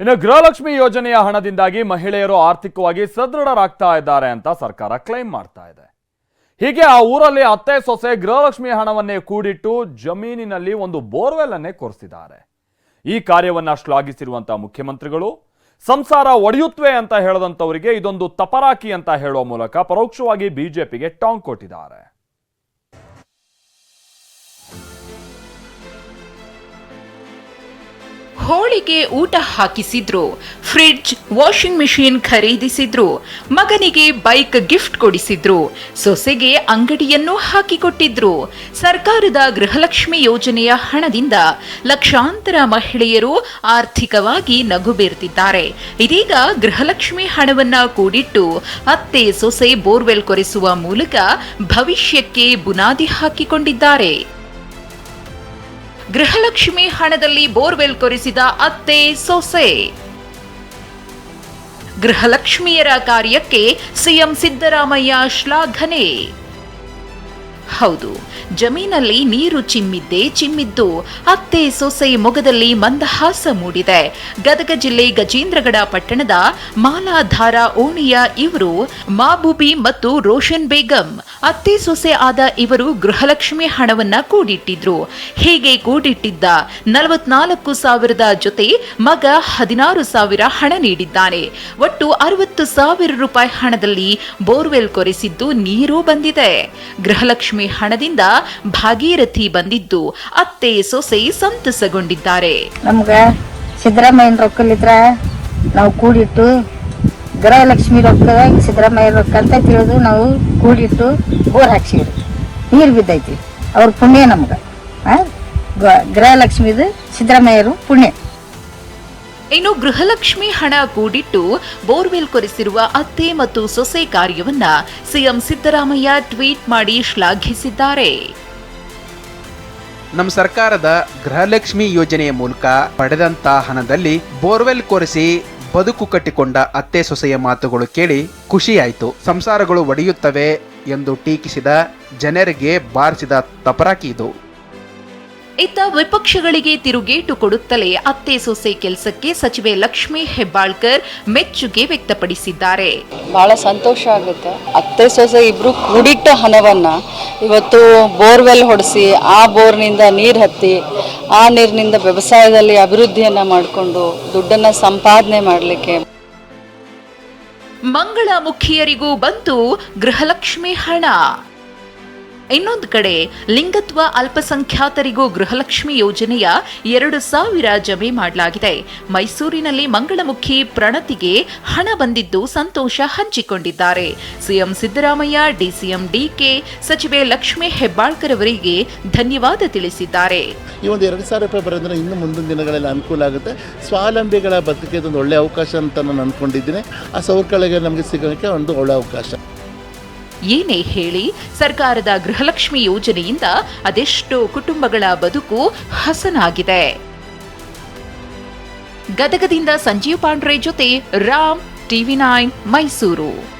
ಇನ್ನು ಗೃಹಲಕ್ಷ್ಮಿ ಯೋಜನೆಯ ಹಣದಿಂದಾಗಿ ಮಹಿಳೆಯರು ಆರ್ಥಿಕವಾಗಿ ಸದೃಢರಾಗ್ತಾ ಇದ್ದಾರೆ ಅಂತ ಸರ್ಕಾರ ಕ್ಲೈಮ್ ಮಾಡ್ತಾ ಇದೆ. ಹೀಗೆ ಆ ಊರಲ್ಲಿ ಅತ್ತೆ ಸೊಸೆ ಗೃಹಲಕ್ಷ್ಮಿ ಹಣವನ್ನೇ ಕೂಡಿಟ್ಟು ಜಮೀನಿನಲ್ಲಿ ಒಂದು ಬೋರ್ವೆಲ್ ಅನ್ನೇ ಕೊರೆಸಿದ್ದಾರೆ. ಈ ಕಾರ್ಯವನ್ನ ಶ್ಲಾಘಿಸಿರುವಂತಹ ಮುಖ್ಯಮಂತ್ರಿಗಳು, ಸಂಸಾರ ಒಡೆಯುತ್ತವೆ ಅಂತ ಹೇಳದಂತವರಿಗೆ ಇದೊಂದು ತಪರಾಕಿ ಅಂತ ಹೇಳುವ ಮೂಲಕ ಪರೋಕ್ಷವಾಗಿ ಬಿಜೆಪಿಗೆ ಟಾಂಗ್ ಕೊಟ್ಟಿದ್ದಾರೆ. ಹೋಳಿಗೆ ಊಟ ಹಾಕಿಸಿದ್ರು. ಫ್ರಿಡ್ಜ್, ವಾಷಿಂಗ್ ಮಿಷಿನ್ ಖರೀದಿಸಿದ್ರು. ಮಗನಿಗೆ ಬೈಕ್ ಗಿಫ್ಟ್ ಕೊಡಿಸಿದ್ರು. ಸೊಸೆಗೆ ಅಂಗಡಿಯನ್ನು ಹಾಕಿಕೊಟ್ಟಿದ್ರು. ಸರ್ಕಾರದ ಗೃಹಲಕ್ಷ್ಮಿ ಯೋಜನೆಯ ಹಣದಿಂದ ಲಕ್ಷಾಂತರ ಮಹಿಳೆಯರು ಆರ್ಥಿಕವಾಗಿ ನಗು ಬೀರ್ತಿದ್ದಾರೆ. ಇದೀಗ ಗೃಹಲಕ್ಷ್ಮಿ ಹಣವನ್ನ ಕೂಡಿಟ್ಟು ಅತ್ತೆ ಸೊಸೆ ಬೋರ್ವೆಲ್ ಕೊರೆಸುವ ಮೂಲಕ ಭವಿಷ್ಯಕ್ಕೆ ಬುನಾದಿ ಹಾಕಿಕೊಂಡಿದ್ದಾರೆ. ಗೃಹಲಕ್ಷ್ಮಿ ಹಣದಲ್ಲಿ ಬೋರ್ವೆಲ್ ಕೊರೆಸಿದ ಅತ್ತೆ ಸೊಸೆ. ಗೃಹಲಕ್ಷ್ಮಿಯರ ಕಾರ್ಯಕ್ಕೆ ಸಿಎಂ ಸಿದ್ದರಾಮಯ್ಯ ಶ್ಲಾಘನೆ. ಹೌದು. ಜಮೀನಲ್ಲಿ ನೀರು ಚಿಮ್ಮಿದ್ದೇ ಚಿಮ್ಮಿದ್ದು, ಅತ್ತೆ ಸೊಸೆ ಮೊಗದಲ್ಲಿ ಮಂದಹಾಸ ಮೂಡಿದೆ. ಗದಗ ಜಿಲ್ಲೆ ಗಜೇಂದ್ರಗಡ ಪಟ್ಟಣದ ಮಾಲಾಧಾರ ಓಣಿಯ ಇವರು ಮಾಬೂಬಿ ಮತ್ತು ರೋಷನ್ ಬೇಗಂ, ಅತ್ತೆ ಸೊಸೆ ಆದ ಇವರು ಗೃಹಲಕ್ಷ್ಮಿ ಹಣವನ್ನ ಕೂಡಿಟ್ಟಿದ್ರು. ಹೀಗೆ ಕೂಡಿಟ್ಟಿದ್ದ? ನಲವತ್ನಾಲ್ಕು ಸಾವಿರದ ಜೊತೆ ಮಗ ಹದಿನಾರು ಸಾವಿರ ಹಣ ನೀಡಿದ್ದಾನೆ. ಒಟ್ಟು ಅರವತ್ತು ಸಾವಿರ ರೂಪಾಯಿ ಹಣದಲ್ಲಿ ಬೋರ್ವೆಲ್ ಕೊರೆಸಿದ್ದು ನೀರು ಬಂದಿದೆ. ಗೃಹಲಕ್ಷ್ಮಿ ಹಣದಿಂದ ಭಾಗೀರಥಿ ಬಂದಿದ್ದು ಅತ್ತೆ ಸೊಸೆ ಸಂತಸಗೊಂಡಿದ್ದಾರೆ. ನಮ್ಗ ಸಿದ್ದರಾಮಯ್ಯನ ರೊಕ್ಕಲಿದ್ರ ನಾವು ಕೂಡಿಟ್ಟು ಗೃಹಲಕ್ಷ್ಮಿ ರೊಕ್ಕ ಸಿದ್ದರಾಮಯ್ಯ ರೊಕ್ಕ ಅಂತ ತಿಳಿದು ನಾವು ಕೂಡಿಟ್ಟು ಬೋರ್ ಹಾಕ್ಸಿವ್ರಿ ನೀರು ಬಿದ್ದೈತಿ. ಅವ್ರ ಪುಣ್ಯ ನಮ್ಗೆ. ಗೃಹಲಕ್ಷ್ಮಿದು ಸಿದ್ದರಾಮಯ್ಯರು ಪುಣ್ಯ. ಇನ್ನು ಗೃಹಲಕ್ಷ್ಮಿ ಹಣ ಕೂಡಿಟ್ಟು ಬೋರ್ವೆಲ್ ಕೊರೆಸಿರುವ ಅತ್ತೆ ಮತ್ತು ಸೊಸೆ ಕಾರ್ಯವನ್ನ ಸಿಎಂ ಸಿದ್ದರಾಮಯ್ಯ ಟ್ವೀಟ್ ಮಾಡಿ ಶ್ಲಾಘಿಸಿದ್ದಾರೆ. ನಮ್ಮ ಸರ್ಕಾರದ ಗೃಹಲಕ್ಷ್ಮಿ ಯೋಜನೆಯ ಮೂಲಕ ಪಡೆದಂತ ಹಣದಲ್ಲಿ ಬೋರ್ವೆಲ್ ಕೊರೆಸಿ ಬದುಕು ಕಟ್ಟಿಕೊಂಡ ಅತ್ತೆ ಸೊಸೆಯ ಮಾತುಗಳು ಕೇಳಿ ಖುಷಿಯಾಯಿತು. ಸಂಸಾರಗಳು ಒಡೆಯುತ್ತವೆ ಎಂದು ಟೀಕಿಸಿದ ಜನರಿಗೆ ಬಾರಿಸಿದ ತಪರಾಕಿ ಇದು. ಇತ್ತ ವಿಪಕ್ಷಗಳಿಗೆ ತಿರುಗೇಟು ಕೊಡುತ್ತಲೇ ಅತ್ತೆ ಸೊಸೆ ಕೆಲಸಕ್ಕೆ ಸಚಿವೆ ಲಕ್ಷ್ಮೀ ಹೆಬ್ಬಾಳ್ಕರ್ ಮೆಚ್ಚುಗೆ ವ್ಯಕ್ತಪಡಿಸಿದ್ದಾರೆ. ಬಹಳ ಸಂತೋಷ ಆಗುತ್ತೆ. ಅತ್ತೆ ಸೊಸೆ ಇಬ್ರು ಕೂಡಿಟ್ಟ ಹಣವನ್ನ ಇವತ್ತು ಬೋರ್ವೆಲ್ ಹೊಡೆಸಿ ಆ ಬೋರ್ನಿಂದ ನೀರು ಹತ್ತಿ ಆ ನೀರಿನಿಂದ ವ್ಯವಸಾಯದಲ್ಲಿ ಅಭಿವೃದ್ಧಿಯನ್ನ ಮಾಡಿಕೊಂಡು ದುಡ್ಡನ್ನ ಸಂಪಾದನೆ ಮಾಡಲಿಕ್ಕೆ. ಮಂಗಳ ಮುಖಿಯರಿಗೂ ಬಂತು ಗೃಹಲಕ್ಷ್ಮಿ ಹಣ. ಇನ್ನೊಂದು ಕಡೆ, ಲಿಂಗತ್ವ ಅಲ್ಪಸಂಖ್ಯಾತರಿಗೂ ಗೃಹಲಕ್ಷ್ಮಿ ಯೋಜನೆಯ ಎರಡು ಸಾವಿರ ಜಮೆ ಮಾಡಲಾಗಿದೆ. ಮೈಸೂರಿನಲ್ಲಿ ಮಂಗಳಮುಖಿ ಪ್ರಣತಿಗೆ ಹಣ ಬಂದಿದ್ದು ಸಂತೋಷ ಹಂಚಿಕೊಂಡಿದ್ದಾರೆ. ಸಿಎಂ ಸಿದ್ದರಾಮಯ್ಯ, ಡಿಸಿಎಂ ಡಿಕೆ ಸಚಿವೆ ಲಕ್ಷ್ಮೀ ಹೆಬ್ಬಾಳ್ಕರ್ ಅವರಿಗೆ ಧನ್ಯವಾದ ತಿಳಿಸಿದ್ದಾರೆ. ಈ ಒಂದು ಎರಡು ಸಾವಿರ ರೂಪಾಯಿ ಬರೋದ್ರೆ ಇನ್ನು ಮುಂದಿನ ದಿನಗಳಲ್ಲಿ ಅನುಕೂಲ ಆಗುತ್ತೆ. ಸ್ವಾವಲಂಬಿಗಳ ಬದುಕಿಗೆ ಒಂದು ಒಳ್ಳೆಯ ಅವಕಾಶ ಅಂತ ನಾನು ಅಂದ್ಕೊಂಡಿದ್ದೀನಿ ಆ ಸೌಕರ್ಯಗಳಿಗೆ ನಮಗೆ ಸಿಗೋಕ್ಕೆ ಒಂದು ಒಳ್ಳೆಯ ಅವಕಾಶ. ಏನೇ ಹೇಳಿ, ಸರ್ಕಾರದ ಗೃಹಲಕ್ಷ್ಮಿ ಯೋಜನೆಯಿಂದ ಅದೆಷ್ಟೋ ಕುಟುಂಬಗಳ ಬದುಕು ಹಸನಾಗಿದೆ. ಗದಗದಿಂದ ಸಂಜೀವ್ ಪಾಂಡ್ರೆ ಜೊತೆ ರಾಮ್, ಟಿವಿ ನೈನ್, ಮೈಸೂರು.